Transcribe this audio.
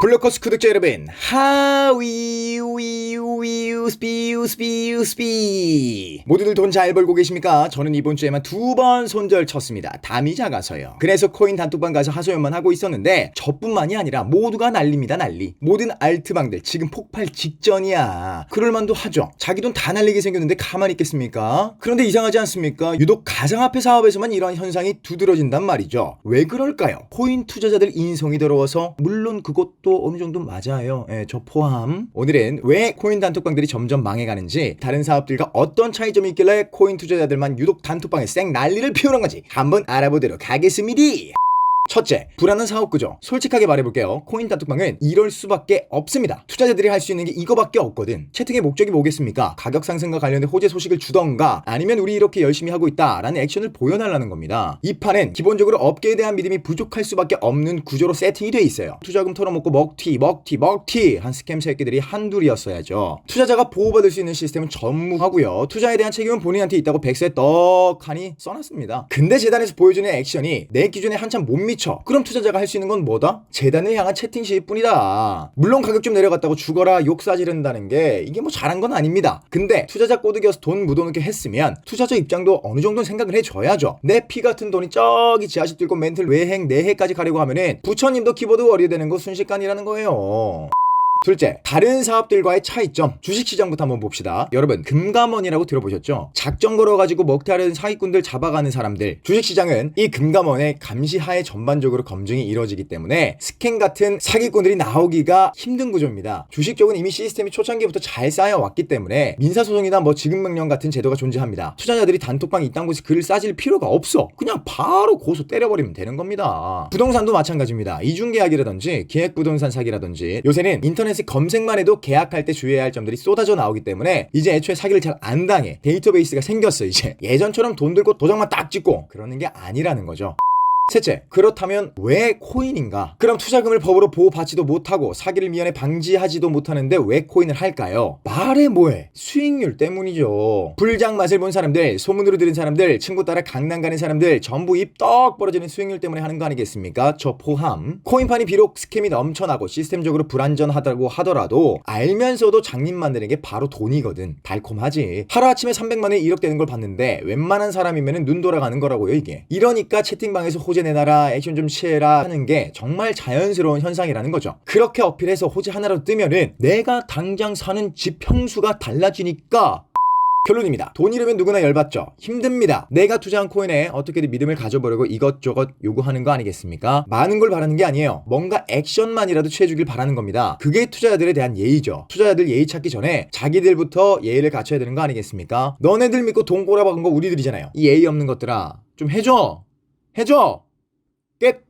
블루코스 구독자 여러분, 하위위위우 스피우 스피우 스피 모두들 돈 잘 벌고 계십니까? 저는 이번 주에만 두 번 손절 쳤습니다. 담이 작아서요. 그래서 코인 단톡방 가서 하소연만 하고 있었는데 저뿐만이 아니라 모두가 난립니다 난리. 모든 알트방들 지금 폭발 직전이야. 그럴만도 하죠. 자기 돈 다 날리게 생겼는데 가만히 있겠습니까? 그런데 이상하지 않습니까? 유독 가상화폐 사업에서만 이러한 현상이 두드러진단 말이죠. 왜 그럴까요? 코인 투자자들 인성이 더러워서 물론 그것도 어느 정도 맞아요. 예, 저 포함. 오늘은 왜 코인 단톡방들이 점점 망해가는지 다른 사업들과 어떤 차이점이 있길래 코인 투자자들만 유독 단톡방에 쌩 난리를 피우는 건지 한번 알아보도록 하겠습니다. 첫째, 불안한 사업 구조. 솔직하게 말해볼게요. 코인 단톡방은 이럴 수밖에 없습니다. 투자자들이 할 수 있는 게 이거밖에 없거든. 채팅의 목적이 뭐겠습니까? 가격 상승과 관련된 호재 소식을 주던가 아니면 우리 이렇게 열심히 하고 있다라는 액션을 보여달라는 겁니다. 이 판은 기본적으로 업계에 대한 믿음이 부족할 수밖에 없는 구조로 세팅이 돼 있어요. 투자금 털어먹고 먹튀, 먹튀, 먹튀 한 스캠 새끼들이 한둘이었어야죠. 투자자가 보호받을 수 있는 시스템은 전무하고요. 투자에 대한 책임은 본인한테 있다고 백세 떡하니 써놨습니다. 근데 재단에서 보여주는 액션이 내 기준에 한참 못 미쳐. 그럼 투자자가 할 수 있는 건 뭐다? 재단을 향한 채팅 시일 뿐이다. 물론 가격 좀 내려갔다고 죽어라 욕 사지른다는 게 이게 뭐 잘한 건 아닙니다. 근데 투자자 꼬드겨서 돈 묻어놓게 했으면 투자자 입장도 어느 정도는 생각을 해줘야죠. 내 피 같은 돈이 저기 지하실 뚫고 멘틀 외행 내해까지 가려고 하면은 부처님도 키보드 워리어 되는 거 순식간이라는 거예요. 둘째, 다른 사업들과의 차이점. 주식시장부터 한번 봅시다. 여러분, 금감원이라고 들어보셨죠? 작정 걸어가지고 먹튀하려는 사기꾼들 잡아가는 사람들. 주식시장은 이 금감원의 감시하에 전반적으로 검증이 이루어지기 때문에 스캔 같은 사기꾼들이 나오기가 힘든 구조입니다. 주식 쪽은 이미 시스템이 초창기부터 잘 쌓여왔기 때문에 민사소송이나 뭐 지급명령 같은 제도가 존재합니다. 투자자들이 단톡방 이딴 곳에 글을 싸질 필요가 없어. 그냥 바로 고소 때려버리면 되는 겁니다. 부동산도 마찬가지입니다. 이중계약이라든지 기획부동산 사기라든지 요새는 인터넷 검색만 해도 계약할 때 주의해야 할 점들이 쏟아져 나오기 때문에 이제 애초에 사기를 잘 안 당해. 데이터베이스가 생겼어 이제. 예전처럼 돈 들고 도장만 딱 찍고 그러는 게 아니라는 거죠 셋째, 그렇다면 왜 코인인가? 그럼 투자금을 법으로 보호받지도 못하고 사기를 미연에 방지하지도 못하는데 왜 코인을 할까요? 말해 뭐해? 수익률 때문이죠. 불장 맛을 본 사람들, 소문으로 들은 사람들, 친구 따라 강남 가는 사람들 전부 입 떡 벌어지는 수익률 때문에 하는 거 아니겠습니까? 저 포함. 코인판이 비록 스캠이 넘쳐나고 시스템적으로 불안전하다고 하더라도 알면서도 장님 만드는 게 바로 돈이거든. 달콤하지. 하루아침에 300만에 1억 되는 걸 봤는데 웬만한 사람이면 눈 돌아가는 거라고요 이게. 이러니까 채팅방에서 호재 호재 내놔라 액션 좀 취해라 하는 게 정말 자연스러운 현상이라는 거죠. 그렇게 어필해서 호재 하나로 뜨면은 내가 당장 사는 집 평수가 달라지니까 결론입니다. 돈 잃으면 누구나 열받죠. 힘듭니다. 내가 투자한 코인에 어떻게든 믿음을 가져보려고 이것저것 요구하는 거 아니겠습니까? 많은 걸 바라는 게 아니에요. 뭔가 액션만이라도 취해주길 바라는 겁니다. 그게 투자자들에 대한 예의죠. 투자자들 예의 찾기 전에 자기들부터 예의를 갖춰야 되는 거 아니겠습니까? 너네들 믿고 돈 꼬라박은 거 우리들이잖아요. 이 예의 없는 것들아 좀 해줘. 해줘. That